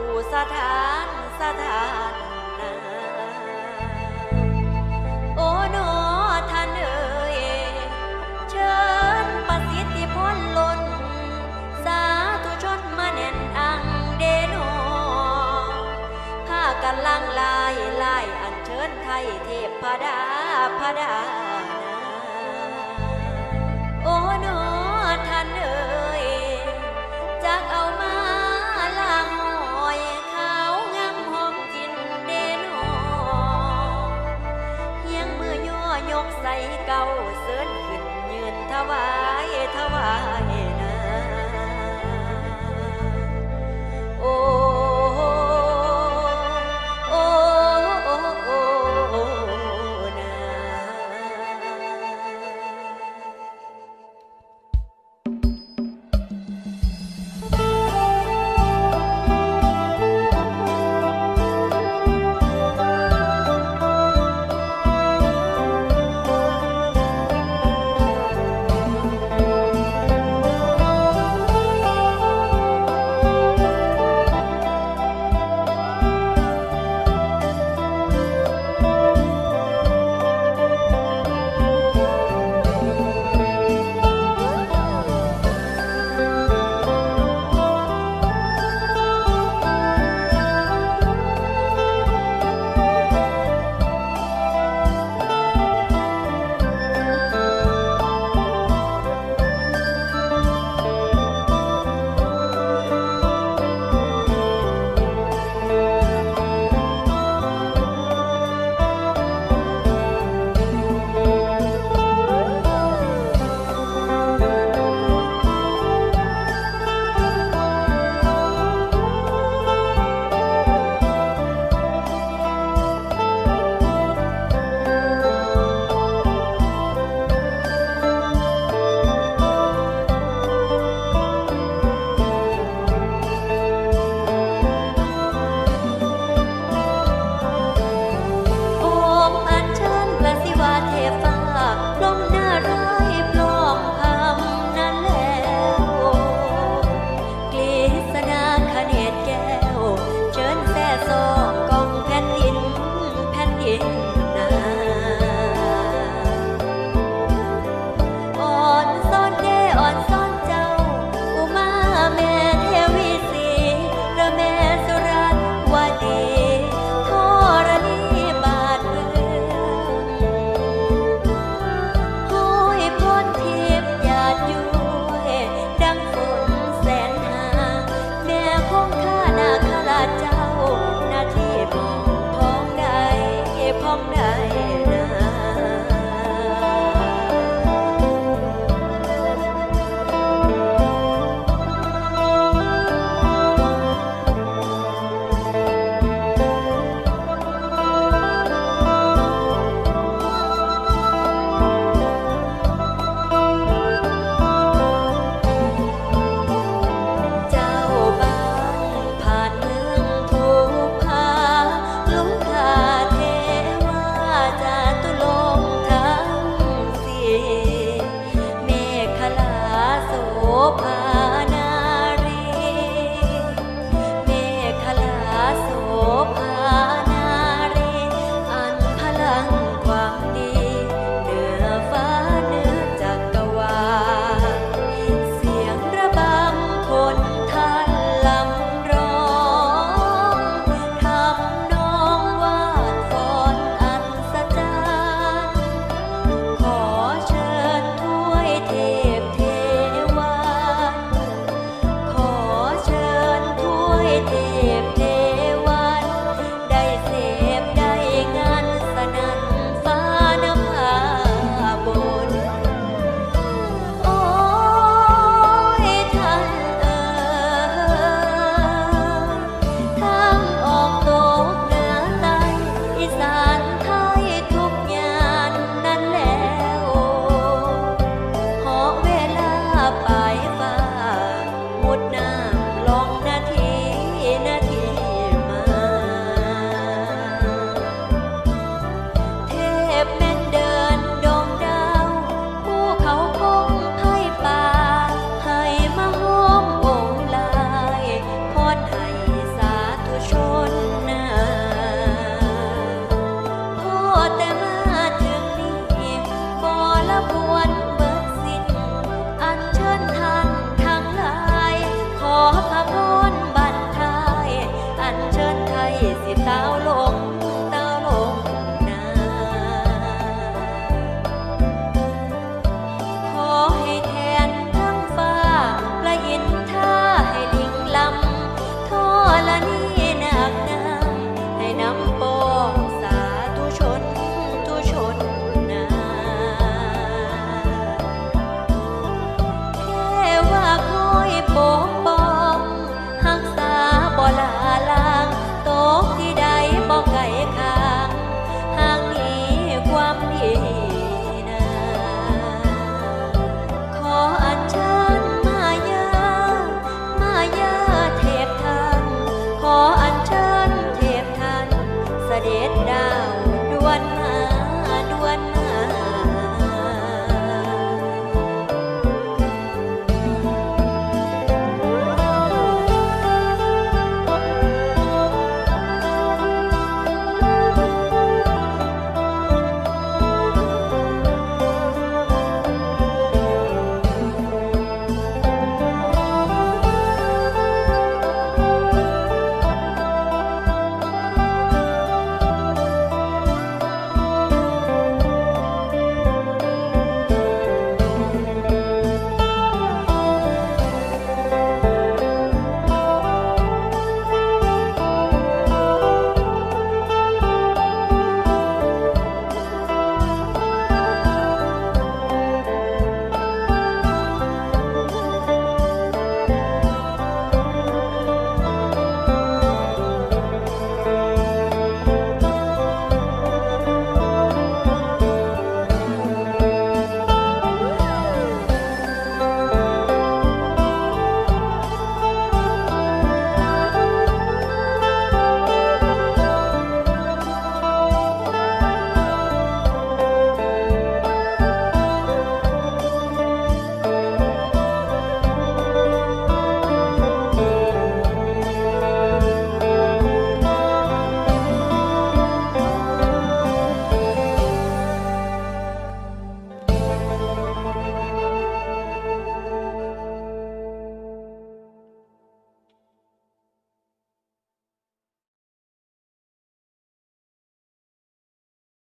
คุณคำกูสถานสถานนาโอ้นอท่านเอ่ยเชิญประสิทธิพลล้น สาธุชนมาแน่นอังเดโนผ้ากันลังลายลายอันเชิญไทยเทพดาพดา ได้นะ